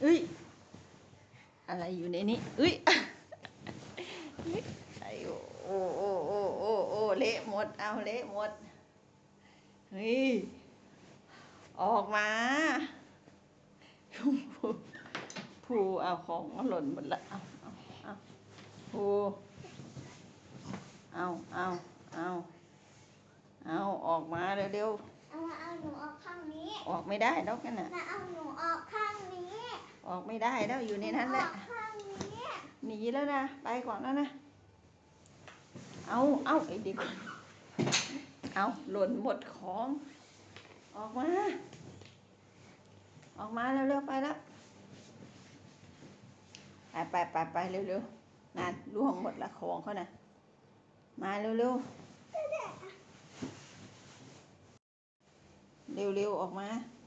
เอ้ย อะไรอยู่ในนี้เอ้ยไอ้โอ้โอ้โอ้โอ้โอ้เละหมด เอาเละหมด เฮ้ย ออกมาผู้ผู้เอาของหล่นหมดละ เอาเอาเอาผู้เอาเอาเอาเอาออกมาเร็วเอามาเอาหนูออกข้างนี้ๆออกไม่ได้แล้วกันน่ะ มาเอาหนูออกข้างนี้ ออกไม่ได้แล้วอยู่ในนั้นแหละออกข้างนี้หนีแล้วนะ ไปก่อนแล้วนะ เอาเอาไอ้เด็กเอาหล่นหมดของ ออกมา ออกมาเร็วๆไปแล้วไปไปไปไปเร็วๆนานล่วงหมดละของเขานะมาเร็วๆ เร็วๆ ออกมาอืม